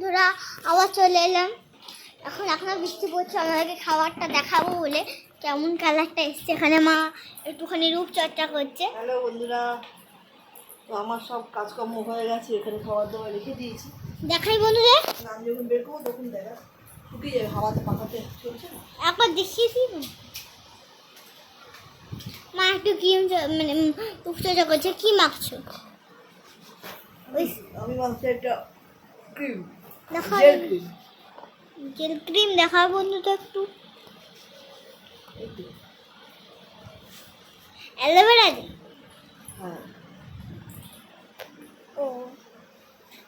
বন্ধুরা আবার চলে এলাম। এখন এখনও বৃষ্টি পড়ছে আমাদেরকে খাবারটা দেখাবো বলে। কেমন কালারটা এসছে এখানে মা একটুখানি রূপচর্চা করছে। হ্যালো বন্ধুরা তো আমার সব কাজকর্ম হয়ে গেছে এখানে খাবার দাবার রেখে দিয়েছি। দেখাই বন্ধুদের। আমি যখন বের করব তখন দেখা শুকিয়ে যাবে হাওয়াতে পাকাতে চলছে না। একবার দেখিয়েছি মা একটু কি মানে রূপচর্চা করছে কি মাখছো? আমি ভাবছি একটা ক্রিম দেখা জেল ক্রিম জেল দেখা বন্ধুটা একটু। অ্যালোভেরা হ্যাঁ ও।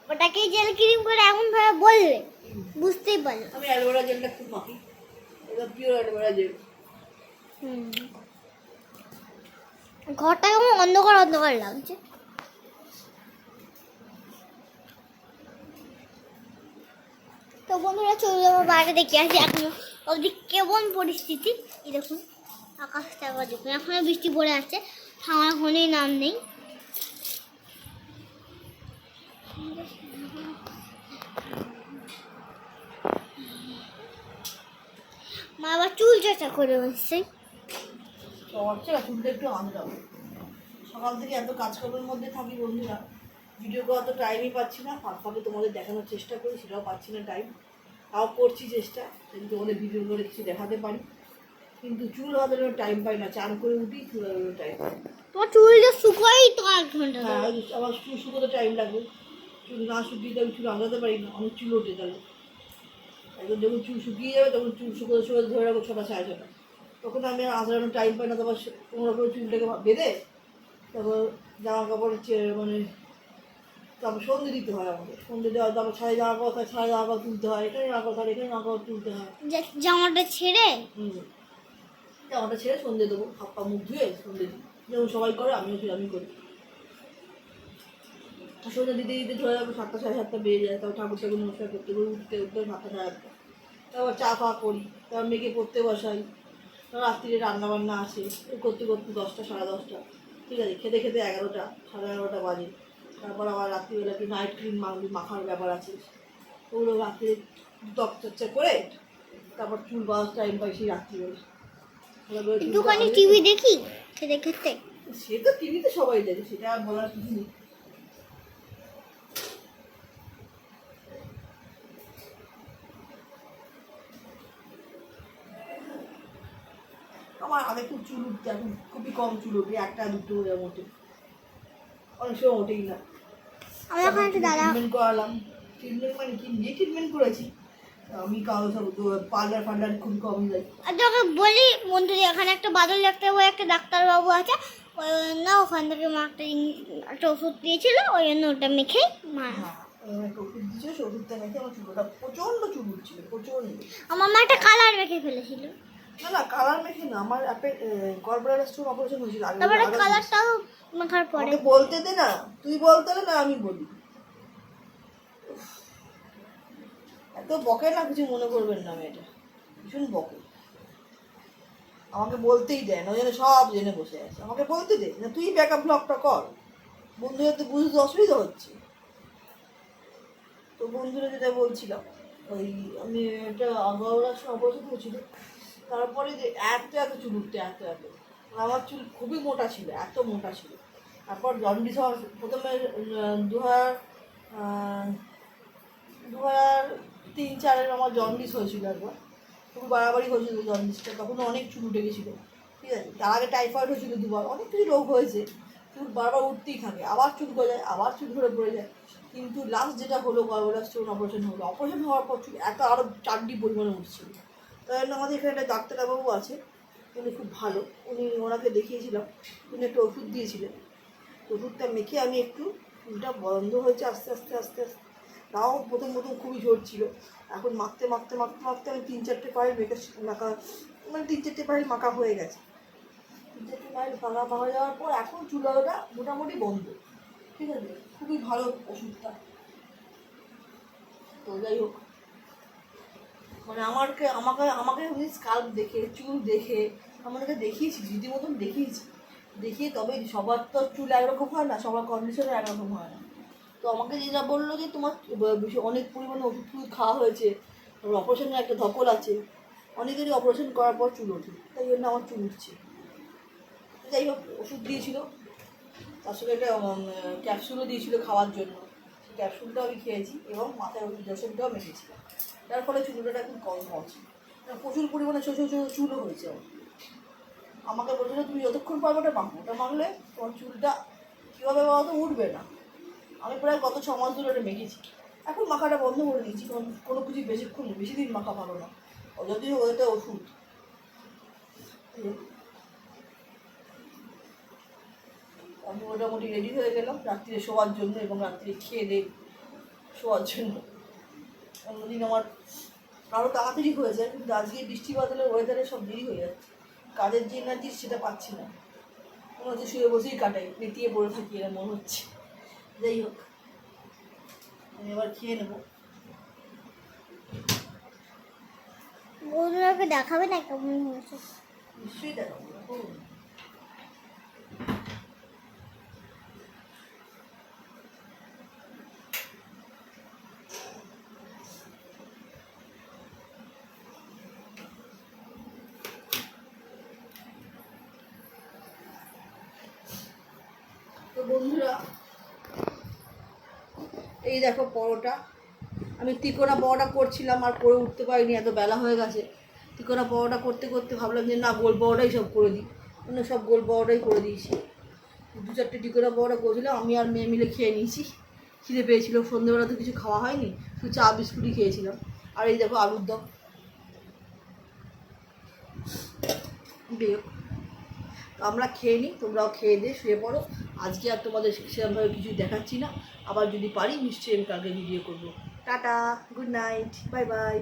ওটাকে জেল ক্রিম করে এমন ভাবে বলবে বুঝতেই পারল। আমি অ্যালোভেরা জেলটা খুব মাখি। এটা পিওর অ্যালোভেরা জেল। হুম। ঘরটা কেমন অন্ধকার অন্ধকার লাগছে। বন্ধুরা, চলে যাব বাইরে দেখে। আসি এখন অবধি কেমন পরিস্থিতি? এই দেখুন, আকাশটা আবার দেখুন। এখনও বৃষ্টি পড়ে আছে থামার কোনোই নাম নেই। মা আবার চুল চর্চা করে বসছে চুলটা একটু আনলাম সকাল থেকে এত কাজকর্মের মধ্যে থাকি বন্ধুরা। ভিডিও করার তো টাইমই পাচ্ছি না। ফাঁকে তোমাদের দেখানোর চেষ্টা করি, সেটাও পাচ্ছি না টাইম তাও করছি চেষ্টা যদি তোমাদের ভিডিও করে কিছু দেখাতে পারি। কিন্তু চুল হাতানোর টাইম পাই না চান করে উঠি চুল হাতানোর টাইম পাই। তোমার চুলটা শুকোই তো এক ঘণ্টা হ্যাঁ আবার চুল শুকোতে টাইম লাগবে চুল না শুকিয়ে তো আমি চুল আঁধাতে পারি না অনেক চুল ওঠে তাহলে একদম যখন চুল শুকিয়ে যাবে তখন চুল শুকোতে শুকোতে ধরে রাখব ছটা সাড়ে ছটা। তখন আমি আঁচড়ানোর টাইম পাই না তারপর কোনো করে চুলটাকে বেঁধে তারপর জামা কাপড় চে- মানে তারপর সন্ধে দিতে হয় আমাকে। সন্ধে দেওয়া তারপর ছাড়ে জামা কাপড় থাকে ছাড়ে জামা কাপড় তুলতে হয় এখানে জামা কাপড় এখানে জামা কাপড় তুলতে হয়। জামাটা ছেড়ে? হুম। জামাটা ছেড়ে সন্ধে দেবো হাত পা মুখ ধুয়ে সন্ধে দিই। যেমন সবাই করে আমিও সেরকমই করি। আর সন্ধ্যা দিতে দিতে ধরে যাব সাতটা সাড়ে সাতটা বেজে যায় তারপর ঠাকুর ঠাকুর নমস্কার করতে করে উঠতে উঠতে সাতটা সাড়ে আটটা। তারপর চা ফা করি তারপর মেয়েকে পড়তে বসাই। তারপর রাত্রিরে রান্না বান্না আসে করতে করতে দশটা সাড়ে দশটা। ঠিক আছে খেতে খেতে এগারোটা সাড়ে এগারোটা বাজে। তারপর আবার রাত্রিবেলা একটু নাইট ক্রিম মাখার ব্যাপার আছে। ওগুলো রাত্রে ত্বক চর্চা করে তারপর চুল বাঁধার টাইম পাই সেই রাত্রিবেলা। একটুখানি টিভি দেখি? খেতে খেতে? সে তো টিভিতে সবাই দেখে সেটা বলার কিছু নেই। আমার আগে খুব চুল উঠতে এখন খুবই কম চুল উঠে একটা দুটো এর মতো অনেক সময় ওঠেই না। আমার ওখানে একটা দাদা ট্রিটমেন্ট করালাম। ট্রিটমেন্ট মানে কি? নিজে ট্রিটমেন্ট করেছি। আমি কারও সব পার্লার ফার্লার খুবই কমই যাই আর তোকে বলি বন্ধু এখানে একটা বাদল ডাক্তার বলে একটা ডাক্তারবাবু আছে। ওই জন্য ওখান থেকে মা একটা একটা ওষুধ দিয়েছিল ওই জন্য ওটা মেখে মা হ্যাঁ এরকম একটা ওষুধ ওষুধটা মেখে আমার চুলটা প্রচণ্ড চুল উঠছিল প্রচণ্ড। আমার মা একটা কালার মেখে ফেলেছিল। না না কালার মেখে না আমার একটা কর্পোরেট স্টোন অপারেশন হয়েছিল আগে তারপরে কালারটাও মাখার পরে। বলতে দে না, তুই বলতে দে না আমি বলি। এত বকে না, কিছু মনে করবেন না মেয়েটা। ভীষণ বকে। আমাকে বলতেই দেয়, না জন্য সব জেনে বসে আছে। আমাকে বলতে দে, না তুই ব্যাকআপ ব্লকটা কর। বন্ধুদের তো বুঝতে অসুবিধা হচ্ছে। তো বন্ধুরা যেটা বলছিলাম, ওই আমি একটা আগাওড়ার সময় অপারেশন হয়েছিল তারপরে যে এত এত চুল উঠতে, এত এত। আমার চুল খুবই মোটা ছিল, এত মোটা ছিল। তারপর জন্ডিস হওয়ার প্রথমে দু হাজার দু হাজার তিন চারের আমার জন্ডিস হয়েছিল একবার। খুব বাড়াবাড়ি হয়েছিল জন্ডিসটা, তখন অনেক চুল উঠে গেছিল, ঠিক আছে? তার আগে টাইফয়েড হয়েছিল দুবার, অনেক কিছু রোগ হয়েছে, চুল বারবার উঠতেই থাকে, আবার চুল গড়ে যায় আবার চুল ধরে পড়ে যায়। কিন্তু লাস্ট যেটা হলো গর্ভরাজ স্টোন অপারেশন হলো। অপারেশন হওয়ার পর চুল এত আরও চারটি পরিমাণে উঠছিল। তাই জন্য আমাদের এখানে একটা ডাক্তারবাবু আছে, উনি খুব ভালো। উনি ওনাকে দেখিয়েছিলাম, উনি একটা ওষুধ দিয়েছিলেন। ওষুধটা মেখে আমি একটু চুলটা বন্ধ হয়েছে আস্তে আস্তে আস্তে আস্তে। তাও প্রথম প্রথম খুবই জোর ছিল। এখন মাখতে মাখতে মাখতে মাখতে আমি তিন, চারটে পায়ের মেখে মাখা মানে তিন, চারটে পায়ের মাখা হয়ে গেছে। তিন, চারটে পায়ের মাখা মাখা যাওয়ার পর এখন চুলাটা মোটামুটি বন্ধ। ঠিক আছে? খুবই ভালো ওষুধটা। তো যাই হোক। মানে আমাকে আমাকে আমাকে স্কাল্প দেখে, চুল দেখে, আমাদেরকে দেখিয়েছি, রীতিমতন দেখিয়েছি। দেখিয়ে তবে সবার তো চুল একরকম হয় না, সবার কন্ডিশনের একরকম হয় না। তো আমাকে যেটা বলল যে, তোমার অনেক পরিমাণে ওষুধ টষুধ খাওয়া হয়েছে, তোমার অপারেশনের একটা ধকল আছে। অনেকেরই অপারেশন করার পর চুল ওঠে, তাই জন্য আমার চুল উঠছে। যাই হোক, ওষুধ দিয়েছিল। তার সঙ্গে একটা ক্যাপসুলও দিয়েছিল খাওয়ার জন্য। সেই ক্যাপসুলটাও আমি খেয়েছি এবং মাথায় ওই ইঞ্জেকশনটাও মেখেছিলাম। যার ফলে চুলটা এখন কম কারণ প্রচুর পরিমাণে ছোটো ছোটো চুলও হয়েছে আমার। আমাকে বলছিল, তুমি যতক্ষণ পারবে ওটা মাখো ওটা মাখলে তোমার চুলটা কীভাবে বলো তো উঠবে না। আমি প্রায় গত ছ মাস ধরে ওটা মেখেছি। এখন মাখাটা বন্ধ করে দিয়েছি, কারণ কোনো কিছু বেশিক্ষণ বেশি দিন মাখা ভালো না। ও যদিও ওটা ওষুধ। আমি মোটামুটি রেডি হয়ে গেলাম, রাত্রিরে শোয়ার জন্য এবং রাত্রিরে খেয়ে দিয়ে শোয়ার জন্য। অন্যদিন আমার আরও তাড়াতাড়ি হয়ে যায়, কিন্তু আজকে বৃষ্টি বাদলের ওয়েদারে সব দেরি হয়ে যাচ্ছে। কাজের যে এনার্জি সেটা পাচ্ছি না। মনে হচ্ছে শুয়ে বসেই কাটাই নেতিয়ে পড়ে থাকি এরা মনে হচ্ছে। যাই হোক আমি এবার খেয়ে নেব। বন্ধুরাকে দেখাবে না কেমন হয়েছে? নিশ্চয়ই দেখাবো তো বন্ধুরা, এই দেখো পরোটা। আমি তিকোনা পরোটা করছিলাম, আর করে উঠতে পারিনি, এত বেলা হয়ে গেছে। তিকোনা পরোটা করতে করতে ভাবলাম যে, না, গোল পরোটাই সব করে দিই। মানে সব গোল পরোটাই করে দিয়েছি। দু চারটে টিকোনা পরোটা করেছিলাম, আমি আর মেয়ে মিলে খেয়ে নিয়েছি। খিদে পেয়েছিল সন্ধ্যেবেলা তো কিছু খাওয়া হয়নি, শুধু চা, বিস্কুটই খেয়েছিলাম। আর এই দেখো আলুর দম। তো আমরা খেয়ে নিই, তোমরাও খেয়ে দিয়ে শুয়ে পড়ো। আজকে আর তোমাদের সেরকমভাবে কিছু দেখাচ্ছি না। আবার যদি পারি, নিশ্চয়ই আমি কালকে ভিডিও করব। টাটা গুড নাইট বাই বাই